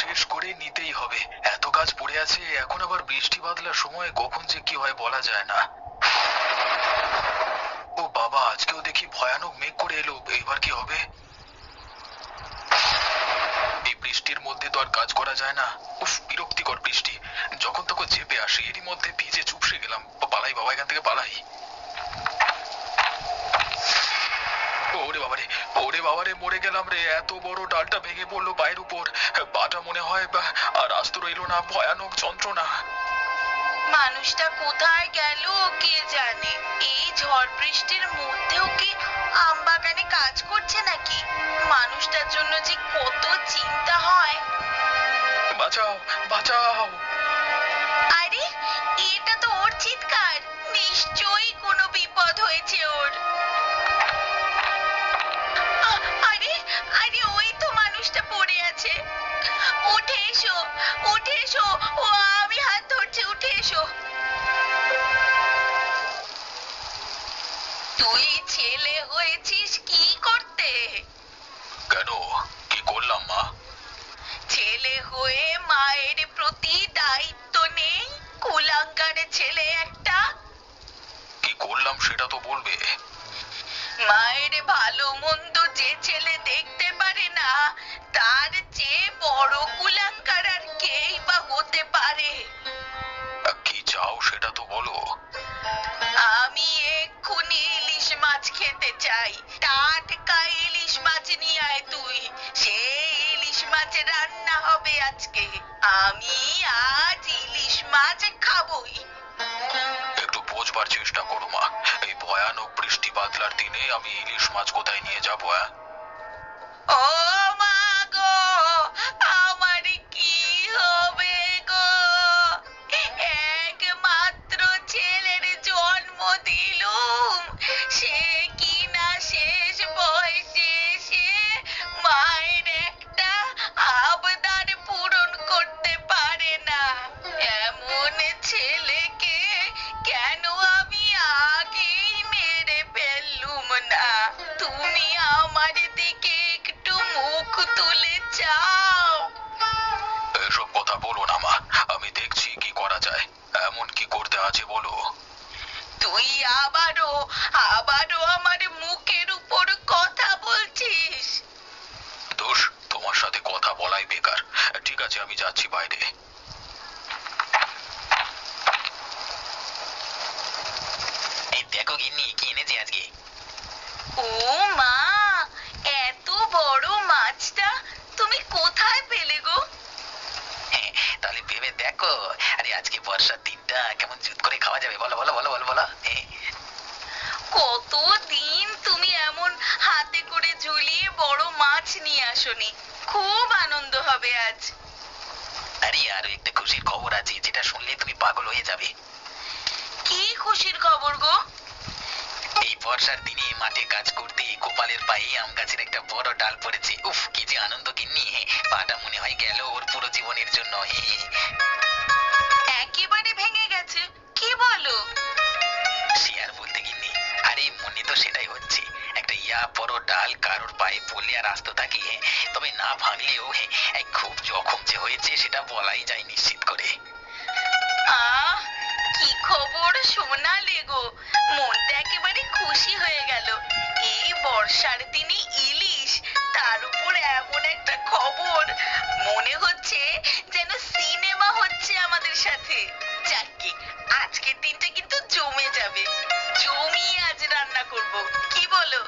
শেষ করে নিতেই হবে। এত কাজ পড়ে আছে, এখন আবার বৃষ্টি বাদলার সময় কখন যে কি হয় বলা যায় না। ও বাবা, আজকেও দেখি ভয়ানক মেঘ করে এলো। এবার কি হবে? এই বৃষ্টির মধ্যে তো আর কাজ করা যায় না। উফ, বিরক্তিকর বৃষ্টি। যখন তখন চেপে আসি, এরই মধ্যে ভিজে চুপসে গেলাম। পালাই বাবা, এখান থেকে পালাই। ওরে বাবারে ওরে বাবারে মরে গেলাম রে। এত বড় ডালটা ভেঙে পড়ল পায়ের উপর। পাটা মনে হয় আর আস্ত রইল না। ভয়ানক যন্ত্রণা। মানুষটা কোথায় গেল কে জানে? এই ঝড় বৃষ্টির মধ্যেও কি আম বাগানে কাজ করছে নাকি? মানুষটার জন্য যে কত চিন্তা হয়। বাঁচাও বাঁচাও। আরে এটা তো ওর চিৎকার। নিশ্চয়ই কোনো বিপদ হয়েছে ওর। আছে উঠে এসো উঠে এসো। ও আমি হাত ধরছি উঠে এসো। তুই ছেলে হয়েছিস কি করতে? কেন? কি করলাম মা? ছেলে হয়ে মায়ের প্রতি দায়িত্ব নেই কুলাঙ্গারে ছেলে একটা। কি করলাম সেটা তো বলবে। মায়ের ভালো মন্দ যে ছেলে দেখতে পারে না তার চেয়ে বড় কুলাঙ্কার আর কেই বা হতে পারে? কি চাও সেটা তো বলো। আমি এক্ষুনি ইলিশ মাছ খেতে চাই। টাটকা ইলিশ মাছ নিয়ে আয় তুই। সেই ইলিশ মাছ রান্না হবে আজকে। আমি আজ ইলিশ মাছ খাবই। বোঝবার চেষ্টা করো, মা। এই ভয়ানক বৃষ্টি বাদলার দিনে আমি ইলিশ মাছ কোথায় নিয়ে যাব হ্যাঁ আছে আমি যাচ্ছি বাইরে এই দেখো গিন্নি কি এনেছি আজকে ও মা এত বড় মাছটা তুমি কোথায় পেলে গো হ্যাঁ, তাহলে ভেবে দেখো আরে আজকে বর্ষার দিনটা কেমন জুত করে খাওয়া যাবে বলো বলো বলো বলো বলো হ্যাঁ, কতদিন তুমি এমন হাতে করে ঝুলিয়ে বড় মাছ নিয়ে আসোনি খুব আনন্দ হবে আজ আরে আরও একটা খুশির খবর আছে যেটা শুনলে তুমি পাগল হয়ে যাবে কি খুশির খবর গো এই বর্ষার দিনে মাঠে কাজ করতে গোপালের পায়ে আম গাছের একটা বড় ডাল পড়েছে। উফ কি যে আনন্দ গিন্নি পাটা মনে হয় গেল ওর পুরো জীবনের জন্য। একেবারে ভেঙে গেছে। কি বলো? সে আর বলতে গিন্নি আরে মনে তো সেটাই হচ্ছে। একটা ইয়া বড় ডাল কারোর পায়ে পড়লে আর আস্ত থাকে তবে না ভাঙলেও খুব জখম যে হয়েছে সেটা বলাই যায় নিশ্চিত করে। আহ কি খবর শোনালে গো? মনটা একেবারে খুশি হয়ে গেল। এই বর্ষার দিনে ইলিশ, তার উপর এমন একটা খবর। মনে হচ্ছে যেন সিনেমা হচ্ছে আমাদের সাথে। যাকে আজকের দিনটা কিন্তু জমে যাবে। জমিয়ে আজ রান্না করব। কি বলো?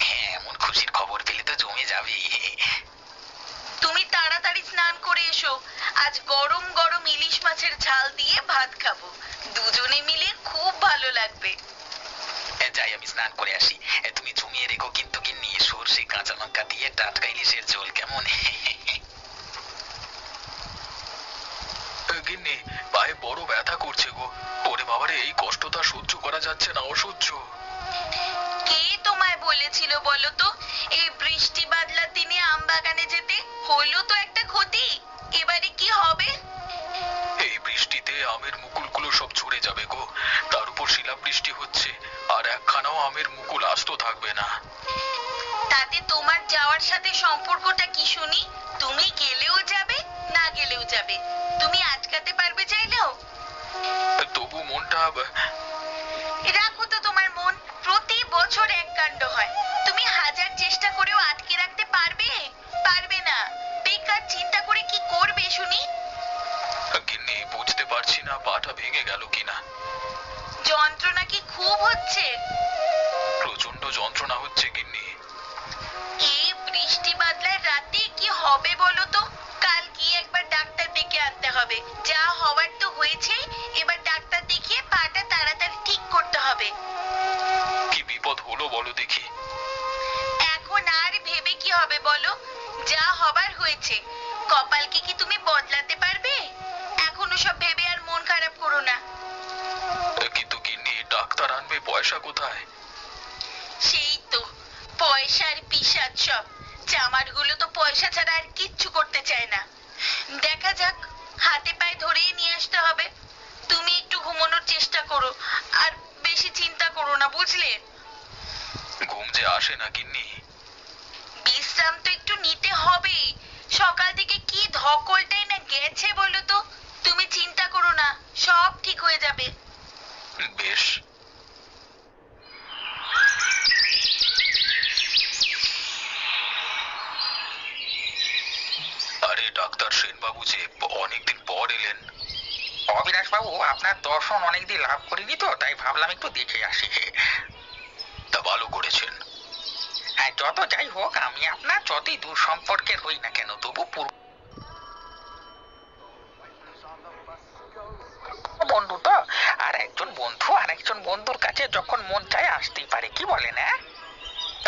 হ্যাঁ এমন খুশির খবর পেলে তো জমে যাবে তুমি তাড়াতাড়ি স্নান করে এসো। আজ গরম গরম ইলিশ মাছের ঝাল দিয়ে ভাত খাব। দুজনে মিলে খুব ভালো লাগবে। এ, যাই আমি স্নান করে আসি। তুমি জমিয়ে রেখো কিন্তু গিন্নি সর্ষে কাঁচা লঙ্কা দিয়ে টাটকা ইলিশের ঝোল কেমন? গিন্নি পায়ে বড় ব্যথা করছে গো। ওরে বাবারে এই কষ্টটা সহ্য করা যাচ্ছে না অসহ্য। কে তোমায় বলেছিল বলো তো? এই বৃষ্টি বাদলার দিনে আম বাগানে যেতে হলো তো একটা ক্ষতি। এবারে কি হবে? এই বৃষ্টিতে আমের মুকুলগুলো সব ঝরে যাবে গো। তার উপর শিলাবৃষ্টি হচ্ছে আর একখানাও আমের মুকুল আস্ত থাকবে না। তাতে তোমার যাওয়ার সাথে সম্পর্কটা কি শুনি? তুমি গেলেও যাবে না গেলেও যাবে। তুমি আটকাতে পারবে চাইলেও। তবু মনটা রাখো তো তোমার মন প্রতি বছর এক কাণ্ড হয়। হচ্ছে? প্রচণ্ড যন্ত্রণা হচ্ছে গিন্নি। এই বৃষ্টি বাদলার রাতে কি হবে বলো তো? কাল গিয়ে একবার ডাক্তার ডেকে আনতে হবে। যা হওয়ার তো হয়েছে এবার ডাক্তার দেখিয়ে পাটা তাড়াতাড়ি ঠিক করতে হবে। কি বিপদ হলো বলো দেখি। এখন আর ভেবে কি হবে বলো? যা হবার হয়েছে। কপালকে কি তুমি বদলাতে পারবে? এখন সব ভেবে আর মন খারাপ করো না। আনবে পয়সা কোথায়? সেই তো পয়সার পিসাদ সব। চামারগুলো তো পয়সা ছাড়া আর কিচ্ছু করতে চায় না। দেখা যাক হাতে পায়ে ধরেই নিয়ে আসতে হবে। তুমি একটু ঘুমানোর চেষ্টা করো আর বেশি চিন্তা করো না বুঝলে? ঘুম যে আসে না গিন্নি। বিশ্রাম তো একটু নিতে হবেই। সকাল থেকে কি ধকলটাই না গেছে বলো তো? তুমি চিন্তা করো না সব ঠিক হয়ে যাবে। বেশ। ডাক্তার সেনবাবু যে অনেকদিন পর এলেন। অবিনাশ বাবু আপনার দর্শন অনেকদিন লাভ করিনি তো, তাই ভাবলাম একটু দেখে আসি। তা ভালো করেছেন। হ্যাঁ যত যাই হোক, আমি আপনার যতই দূর সম্পর্কের হই না কেন, তবু পূর্ব বন্ধু তো, আর একজন বন্ধু, আর একজন বন্ধুর কাছে যখন মন চায় আসতেই পারে, কি বলেন হ্যাঁ?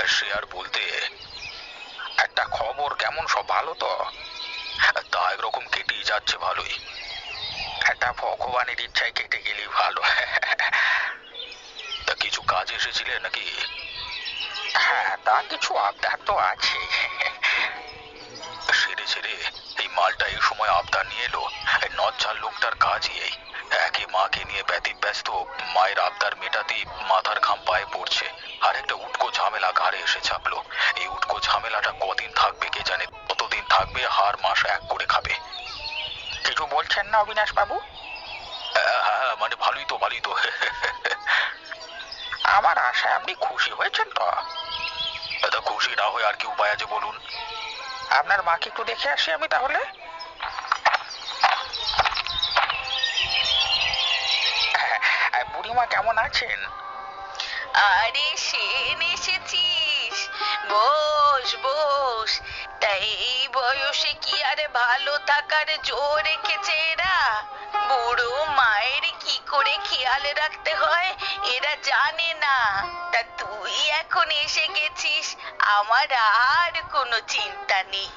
সে আর বলতে একটা খবর কেমন সব ভালো তো? তা একরকম কেটেই যাচ্ছে ভালোই। একটা ভগবানের ইচ্ছায় কেটে গেলেই ভালো। তা কিছু কাজ এসেছিলেন নাকি? হ্যাঁ তা কিছু আবদার তো আছে। সেরে ছেড়ে এই মালটা এই সময় আবদার নিয়ে এলো। নচ্ছার লোকটার কাজই এই। একে মাকে নিয়ে ব্যতীত ব্যস্ত মায়ের আবদার মেটাতেই মাথার ঘাম পায়ে পড়ছে। আর একটা উটকো ঝামেলা ঘাড়ে এসে চাপলো এই উটকো ঝামেলাটা কদিন থাকবে কে জানে? থাকবে হার মাস এক করে খাবে। কিছু বলছেন না অবিনাশ বাবু হ্যাঁ, হ্যাঁ, মানে ভালোই তো ভালোই তো। আমার আশায় আপনি খুশি হয়েছেন তো? তা খুশি না হয়ে আর কি উপায় আছে বলুন। আপনার মাকে একটু দেখে আসি আমি তাহলে। বুড়িমা কেমন আছেন? আরে সেন এসেছিস বস বস তা এই বয়সে কি আরে ভালো থাকার জোর রেখেছে এরা? বুড়ো মায়ের কি করে খেয়াল রাখতে হয়? এরা জানে না। তা তুই এখন এসে গেছিস, আমার আর কোনো চিন্তা নেই।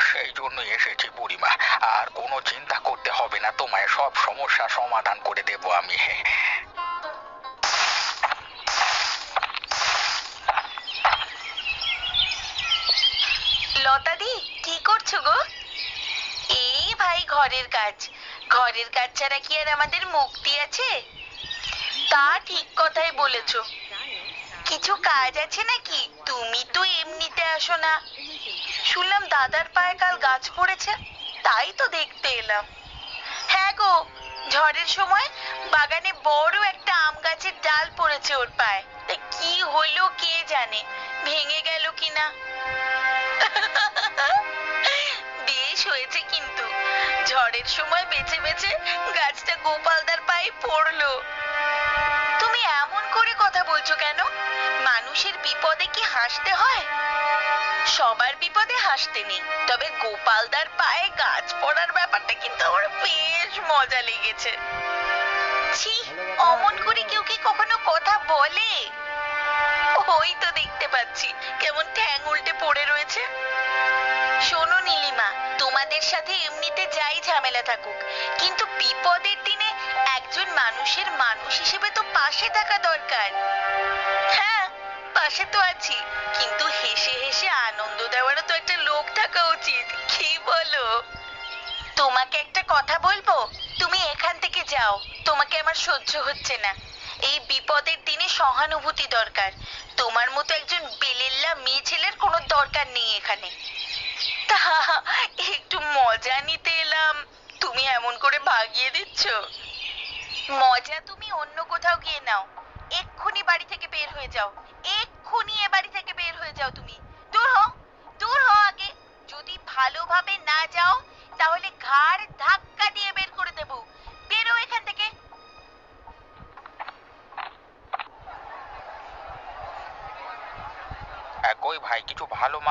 সেই জন্য এসেছি বুড়িমা। আর কোনো চিন্তা করতে হবে না, তোমায় সব সমস্যা সমাধান করে দেব আমি। লতাদি, কি করছ গো? এই ভাই, ঘরের কাজ। ঘরের কাজ ছাড়া কি আর আমাদের মুক্তি আছে? তা ঠিক কথাই বলেছ। কিছু কাজ আছে নাকি? তুমি তো এমনিতে আসো না। শুনলাম দাদার পায়ে কাল গাছ পড়েছে, তাই তো দেখতে এলাম। হ্যাঁ গো, ঝড়ের সময় বাগানে বড় একটা আম গাছের ডাল পড়েছে ওর পায়ে। তা কি হলো কে জানে? ভেঙে গেল কিনা? বেশ হয়েছে কিন্তু। ঝড়ের সময় বেঁচে বেঁচে গাছটা গোপালদার পায়ে পড়ল। তুমি এমন করে কথা বলছো কেন? মানুষের বিপদে কি হাসতে হয়? সবার বিপদে হাসতে নেই, তবে গোপালদার পায়ে গাছ পড়ার ব্যাপারটা কিন্তু আমার বেশ মজা লেগেছে। ছি, অমন করে কেউ কি কখনো কথা বলে? ওই তো দেখতে পাচ্ছি। কেমন ঠ্যাং উল্টে পড়ে রয়েছে। শোনো নীলিমা, তোমাদের সাথে এমনিতে যাই ঝামেলা থাকুক। কিন্তু বিপদের দিনে একজন মানুষের মানুষ হিসেবে তো পাশে থাকা দরকার। হ্যাঁ পাশে তো আছি। কিন্তু হেসে হেসে আনন্দ দেওয়ারও তো একটা লোক থাকা উচিত। কি বলো? তোমাকে একটা কথা বলব? তুমি এখান থেকে যাও। তোমাকে আমার সহ্য হচ্ছে না। এই বিপদের দিনে সহানুভূতি দরকার। তোমার মতো একজন বেলেল্লা মেয়ে ছেলের কোনো দরকার নেই এখানে। তা, একটু মজা নিতে এলাম। তুমি এমন করে ভাগিয়ে দিচ্ছ? মজা তুমি অন্য কোথাও গিয়ে নাও। এক্ষুনি বাড়ি থেকে বের হয়ে যাও। এক্ষুনি এ বাড়ি থেকে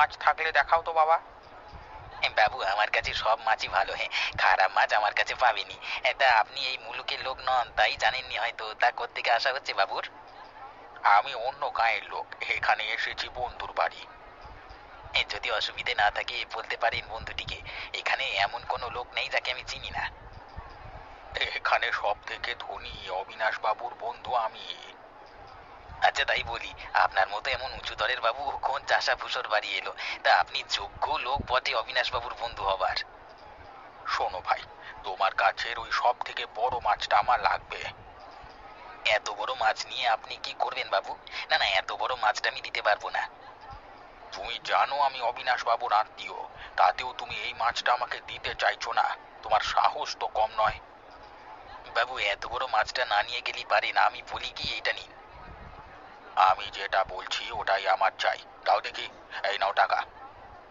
মাছ থাকলে দেখাও তো বাবা। বাবু আমার কাছে সব মাছই ভালো হ্যাঁ খারাপ মাছ আমার কাছে পাবেনি। এ, তা আপনি এই মুলুকের লোক নন তাই জানেননি হয়তো। তা কোত্থেকে আসা হচ্ছে বাবুর? আমি অন্য গাঁয়ের লোক। এখানে এসেছি বন্ধুর বাড়ি। যদি অসুবিধে না থাকে বলতে পারেন বন্ধুটিকে। এখানে এমন কোনো লোক নেই যাকে আমি চিনি না। এখানে সব থেকে ধনী অবিনাশ বাবুর বন্ধু আমি। আচ্ছা তাই বলি। আপনার মতো এমন উঁচু দরের বাবু কোন চাষা ভূষর বাড়ি এলো? তা আপনি যোগ্য লোক বটে অবিনাশবাবুর বন্ধু হবার। শোনো ভাই তোমার কাছের ওই সব থেকে বড় মাছটা আমার লাগবে। এত বড় মাছ নিয়ে আপনি কি করবেন বাবু? না না এত বড় মাছটা আমি দিতে পারব না। তুমি জানো আমি অবিনাশ বাবুর আত্মীয়। তাতেও তুমি এই মাছটা আমাকে দিতে চাইছো না। তোমার সাহস তো কম নয়। বাবু এত বড় মাছটা না নিয়ে গেলেই পারেন আমি বলি কি এটা নিন। আমি যেটা বলছি ওটাই আমার চাই। দাও দেখি। এই নাও টাকা।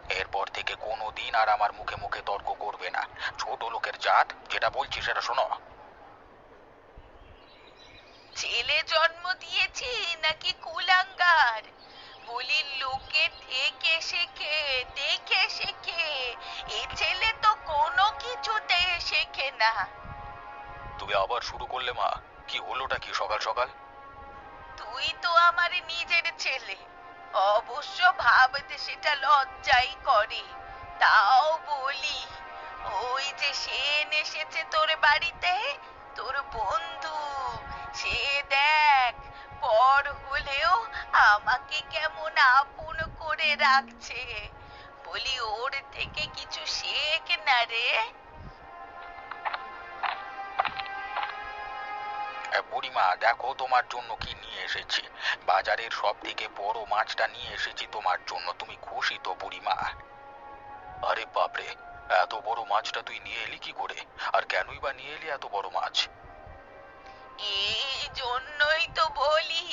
এরপর থেকে কোনো দিন আর আমার মুখে মুখে তর্ক করবে না। ছোট লোকের জাত যেটা বলছি সেটা শোনো। ছেলে জন্ম দিয়েছি নাকি কুলাঙ্গার? বলি লোকে থেকে শেখে দেখে শেখে। এ ছেলে তো কোনো কিছুতে শেখে না। তুমি আবার শুরু করলে মা। কি হলোটা কি সকাল সকাল? তুই তো আমার নিজের ছেলে। অবশ্য ভাবতে সেটা লজ্জাই করে। তাও বলি, ওই যে সেন এসেছে তোর বাড়িতে, তোর বন্ধু, সে দেখ, পর হলেও আমাকে কেমন আপন করে রাখছে। বলি, ওর থেকে কিছু শেখ না রে। বুড়িমা দেখো তোমার জন্য কি নিয়ে এসেছি। বাজারের সব থেকে বড় মাছটা নিয়ে এসেছি তোমার জন্য। তুমি খুশি তো বুড়িমা? আরে বাপরে এত বড় মাছটা তুই নিয়ে এলি কি করে? আর কেনই বা নিয়ে এলি এত বড় মাছ? এই জন্যই তো বলি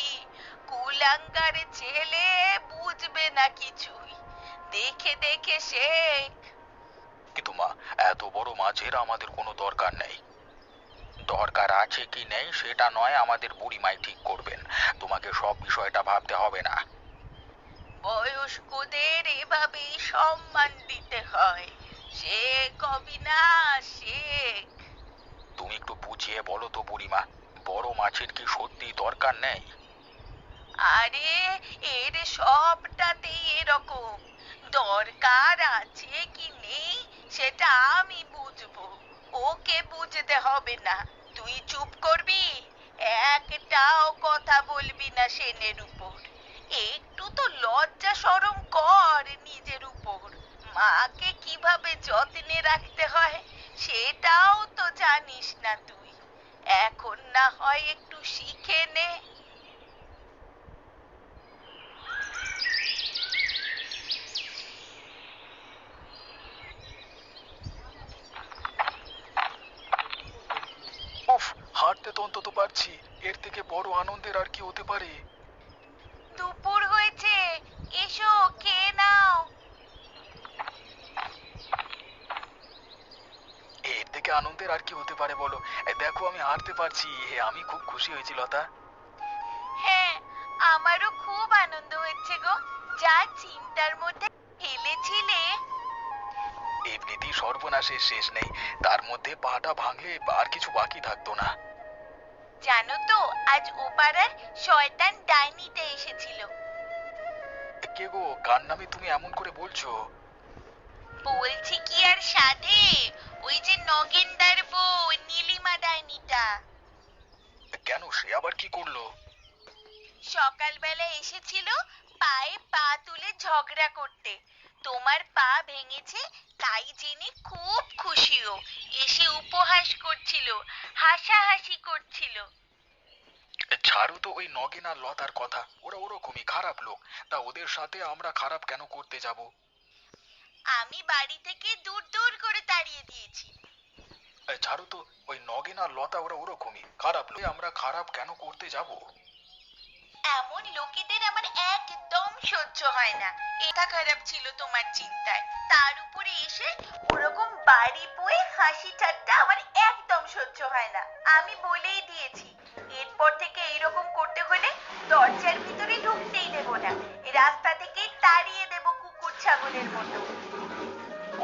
কুলাঙ্গার ছেলে বুঝবে না কিছুই। দেখে দেখে শেখ কিন্তু মা এত বড় মাছের আমাদের কোনো দরকার নেই। দরকার আছে কি নেই সেটা নয় আমাদের বুড়িমাই ঠিক করবেন। তোমাকে সব বিষয়টা ভাবতে হবে না। বয়স্কদের এভাবেই সম্মান দিতে হয়। শেখ না শেখ তুমি একটু বুঝিয়ে বলো তো বুড়িমা বড় মাছের কি সত্যি দরকার নেই? আরে এর সবটাতেই এরকম। দরকার আছে কি নেই সেটা আমি বুঝব। ওকে বুঝতে হবে না। তুই চুপ করবি? একটাও কথা বলবি না সেনের উপর। একটু তো লজ্জা শরম কর নিজের উপর। মাকে কীভাবে যত্নে রাখতে হয় সেটাও তো জানিস না তুই। এখন না হয় একটু শিখে নে উফ হাঁটতে তো অন্তত পারছি এর থেকে বড় আনন্দের আর কি হতে পারে? দুপুর হয়েছে। এসো খেয়ে নাও। এর থেকে আনন্দের আর কি হতে পারে বলো? দেখো আমি হাঁটতে পারছি। আমি খুব খুশি হয়েছি লতা। হ্যাঁ আমারও খুব আনন্দ হচ্ছে গো। যা চিন্তার মধ্যে ফেলেছিলে। এমনিতেই সর্বনাশের শেষ নেই। তার মধ্যে পাটা ভাঙলে আর কিছু বাকি থাকতো না। জানো তো আজ ওপাড়ার শয়তান ডাইনিতে এসেছিল। কে গো কার নামে তুমি এমন করে বলছো? বলছি কি আর সাধে? ওই যে নগেনদার বউ নীলিমা ডাইনিটা। কেন সে আবার কি করল? সকালবেলা এসেছিল পায়ে পা তুলে ঝগড়া করতে। তোমার পা ভেঙেছে তাই জেনে খুব খুশিও। এসে উপহাস করছিল হাসাহাসি করছিল। ছাড়ো তো ওই নগেন আর লতার কথা। ওরা ওরকমই খারাপ লোক। তা ওদের সাথে আমরা খারাপ কেন করতে যাব? আমি বাড়ি থেকে দূর দূর করে তাড়িয়ে দিয়েছি। ছাড়ো তো ওই নগেন আর লতা ওরা ওরকমই। খারাপ লোক। আমরা খারাপ কেন করতে যাব? এমন লোকেদের আমার একদম সহ্য হয় না। এটা খারাপ ছিল তোমার চিন্তায়। তার উপরে এসে ওরকম বাড়ি বয়ে হাসি ঠাট্টা আমার একদম সহ্য হয় না। আমি বলেই দিয়েছি, এরপর থেকে এইরকম করতে হলে দরজার ভিতরে ঢুকতেই দেব না। রাস্তা থেকে তাড়িয়ে দেব কুকুর ছাগলের মতো।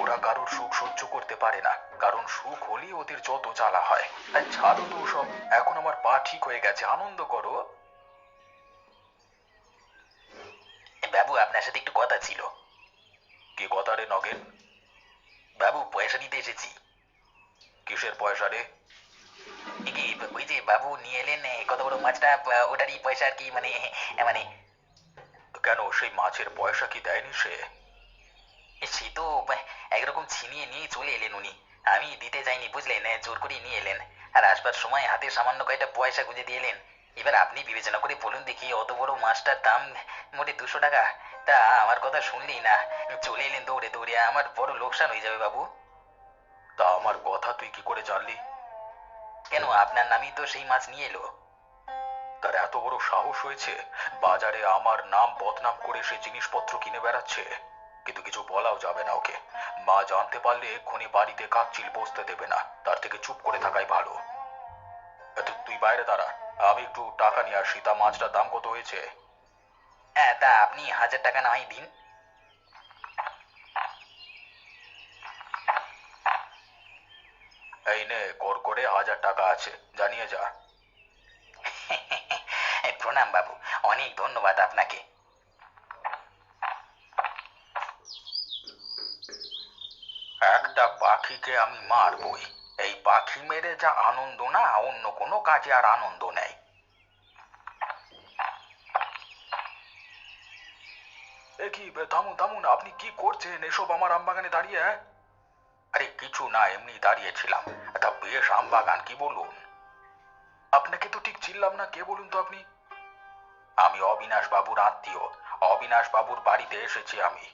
ওরা কারোর সুখ সহ্য করতে পারে না, কারণ সুখ হলেই ওদের যত জ্বালা হয়। ছাড়ো তো সব এখন আমার পা ঠিক হয়ে গেছে, আনন্দ করো বাবু আপনার সাথে একটু কথা ছিল। কি কথা রে নগেন? বাবু পয়সা নিতে এসেছি। কিসের পয়সা রে? কি ওই যে বাবু নিয়ে এলেন কত বড় মাছটা ওটারই পয়সা আর কি মানে মানে কেন সেই মাছের পয়সা কি দেয়নি সে? সে তো একরকম ছিনিয়ে নিয়ে চলে এলেন উনি। আমি দিতে যাইনি বুঝলেন? জোর করে নিয়ে এলেন। আর আসবার সময় হাতে সামান্য কয়েকটা পয়সা গুঁজে দিয়ে এলেন। এবার আপনি বিবেচনা করে বলুন দেখি অত বড় মাছটার দাম মোটে দুশো টাকা। তা আমার কথা শুনলি না। চলে এলেন দৌড়ে দৌড়ে আমার বড় লোকসান হয়ে যাবে বাবু। তা আমার কথা তুই কি করে জানলি? কেন, আপনার নামই তো সেই মাছ নিয়ে এলো। তার এত বড় সাহস হয়েছে, বাজারে আমার নাম বদনাম করে সে জিনিসপত্র কিনে বেড়াচ্ছে। কিন্তু কিছু বলাও যাবে না ওকে। মা জানতে পারলে এক্ষুনি বাড়িতে কাকচিল বসতে দেবে না। তার থেকে চুপ করে থাকাই ভালো। তুই বাইরে দাঁড়া। আমি একটু টাকা নিয়ে আসি। তা মাছটার দাম কত হয়েছে? হ্যাঁ তা আপনি হাজার টাকা না হয় দিন। এই নে কর করে হাজার টাকা আছে জানিয়ে যা। প্রণাম বাবু অনেক ধন্যবাদ আপনাকে। একটা পাখিকে আমি মারবই। এই পাখি মেরে যা আনন্দ না অন্য কোনো কাজে আর আনন্দ নেই এ কি থামুন থামুন আপনি কি করছেন? এসব আমার আমবাগানে দাঁড়িয়ে হ্যাঁ? আরে, কিছু না, এমনি দাঁড়িয়েছিলাম। তা বেশ আমবাগান, কি বলুন? আপনাকে তো ঠিক চিনলাম না, কে বলুন তো আপনি? আমি অবিনাশ বাবুর আত্মীয়। অবিনাশ বাবুর বাড়িতে এসেছি আমি।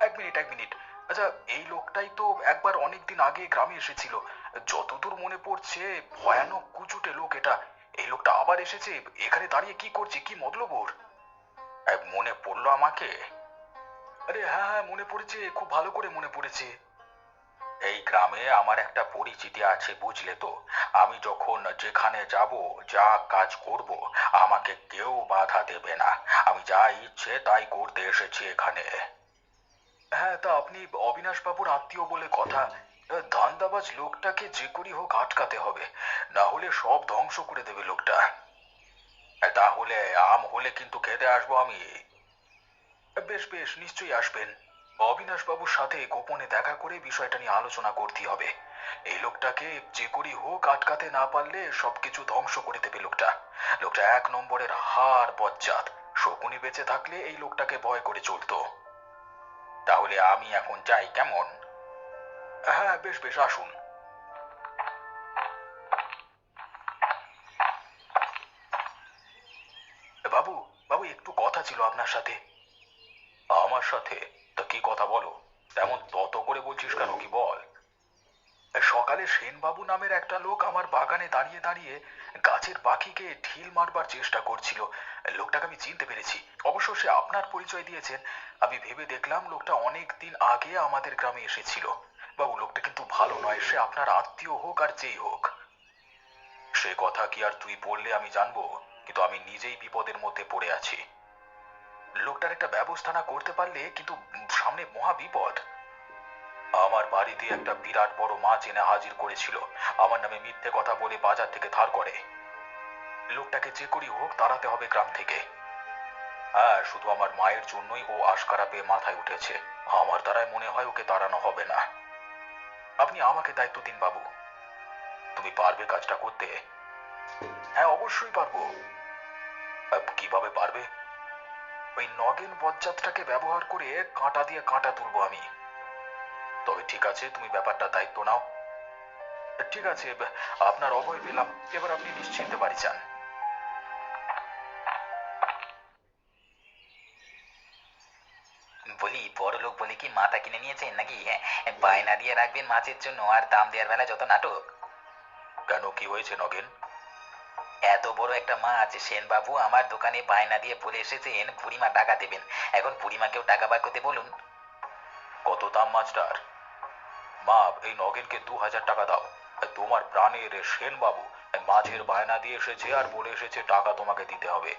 এক মিনিট এক মিনিট। আচ্ছা এই লোকটাই তো একবার অনেকদিন আগে গ্রামে এসেছিল। যতদূর মনে পড়ছে, ভয়ানক কুচুটে লোক এটা। এই লোকটা আবার এসেছে, এখানে দাঁড়িয়ে কি করছে, কি মতলব ওর? মনে পড়ল আমাকে? আরে হ্যাঁ হ্যাঁ মনে পড়েছে, খুব ভালো করে মনে পড়েছে। এই গ্রামে আমার একটা পরিচিতি আছে, বুঝলে তো। আমি যখন যেখানে যাব, যা কাজ করব, আমাকে কেউ বাধা দেবে না। আমি যা ইচ্ছে তাই করতে এসেছি এখানে। হ্যাঁ তা আপনি অবিনাশ বাবুর আত্মীয় বলে কথা। ধান্দাবাজ লোকটাকে যে করি হোক আটকাতে হবে। না হলে সব ধ্বংস করে দেবে লোকটা। তাহলে আম হলে কিন্তু খেতে আসব আমি। বেশ বেশ, নিশ্চয়ই আসবেন। অবিনাশ বাবুর সাথে গোপনে দেখা করে বিষয়টা নিয়ে আলোচনা করতে হবে। এই লোকটাকে যে করি হোক আটকাতে না পারলে সবকিছু ধ্বংস করে দেবে লোকটা। লোকটা এক নম্বরের হার বজ্জাত। শকুনি বেঁচে থাকলে এই লোকটাকে ভয় করে চলতো। তাহলে আমি এখন যাই, কেমন? হ্যাঁ বেশ বেশ, আসুন। নামের একটা লোক আমার বাগানে দাঁড়িয়ে দাঁড়িয়ে গাছের পাখিকে ঢিল মারবার চেষ্টা করছিল। লোকটাকে আমি চিনতে পেরেছি। অবশ্য সে আপনার পরিচয় দিয়েছেন। আমি ভেবে দেখলাম লোকটা অনেক দিন আগে আমাদের গ্রামে এসেছিল। বাবু, লোকটা কিন্তু ভালো নয়। সে আপনার আত্মীয় হোক আর যেই হোক। সে কথা কি আর তুই বললে আমি জানব? কিন্তু আমি নিজেই বিপদের মধ্যে পড়ে আছি। লোকটার একটা ব্যবস্থা না করতে পারলে কিন্তু সামনে মহা বিপদ। আমার বাড়িতে একটা বিরাট বড় মাছ এনে হাজির করেছিল। আমার নামে মিথ্যে কথা বলে বাজার থেকে ধার করে। লোকটাকে যে করি হোক তাড়াতে হবে গ্রাম থেকে। হ্যাঁ শুধু আমার মায়ের জন্যই ও আশকারা পেয়ে মাথায় উঠেছে। আমার দ্বারাই মনে হয় ওকে তাড়ানো হবে না। আপনি আমাকে দায়িত্ব দিন, বাবু। তুমি পারবে কাজটা করতে? হ্যাঁ অবশ্যই পারব। কীভাবে পারবে? ওই নগেন বজ্জাতটাকে ব্যবহার করে কাঁটা দিয়ে কাঁটা তুলবো আমি। তবে ঠিক আছে, তুমি ব্যাপারটা দায়িত্ব নাও। ঠিক আছে আপনার অভয় পেলাম। এবার আপনি নিশ্চিন্তে বাড়ি যান। বলি বড় লোক বলে কি মাথা কিনে নিয়েছেন নাকি? হ্যাঁ, বায়না দিয়ে রাখবেন মাছের জন্য আর দাম দেওয়ার বেলা যত নাটক। কেন, কি হয়েছে নগেন? এত বড় একটা মাছ, সেনবাবু আমার দোকানে বায়না দিয়ে বলে এসেছেন, বুড়িমা টাকা দেবেন। এখন বুড়িমাকেও টাকা বার করতে বলুন। কত দাম মাছটার? মা এই নগেনকে দু হাজার টাকা দাও। তোমার প্রাণের সেন বাবু মাছের বায়না দিয়ে এসেছে আর বলে এসেছে টাকা তোমাকে দিতে হবে।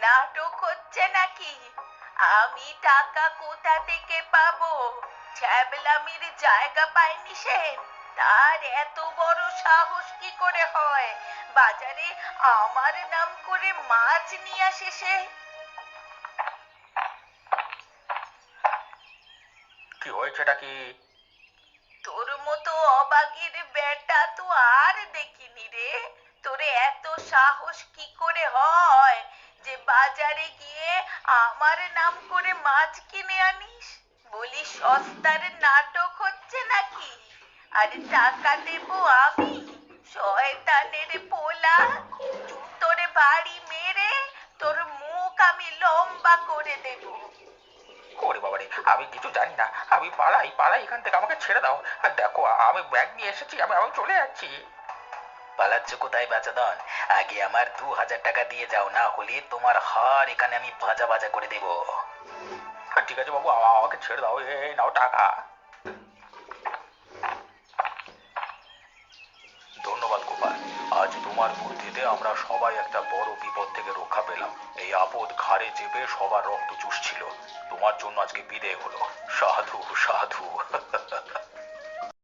নাটক হচ্ছে নাকি? আমি টাকা কোথা থেকে পাবো? ছ্যাবলামির জায়গা পাইনি সেন। তার এত বড় সাহস কি করে হয়? বাজারে আমার নাম করে মাছ নিয়ে আসে সে। কি হয়েছেটা কি? অবাগের বেটা তো আর দেখিনি রে। তোরে এত সাহস কি করে হয় যে বাজারে গিয়ে আমার নাম করে মাছ কিনে আনিস? বলি, সস্তার নাটক হচ্ছে নাকি? আর টাকা দেব আমি, শয়তানের পোলা। জুতোরে বাড়ি মেরে তোর মুখ আমি লম্বা করে দেবো। ওরে বাবারে? আমি কিছু জানি না। আমি পালাই পালাই এখান থেকে। আমাকে ছেড়ে দাও। আর দেখো আমি ব্যাগ নিয়ে এসেছি আমি আমি চলে যাচ্ছি। পালাচ্ছ কোথায় বেচাদন? আগে আমার দু হাজার টাকা দিয়ে যাও না হলে তোমার হার এখানে আমি ভাজা ভাজা করে দেবো। ঠিক আছে বাবু আমাকে ছেড়ে দাও। এই নাও টাকা। আমরা সবাই একটা বড় বিপদ থেকে রক্ষা পেলাম। এই আপদ ঘাড়ে চেপে সবার রক্ত চুষছিল। তোমার জন্য আজকে বিদায় হলো। সাধু সাধু।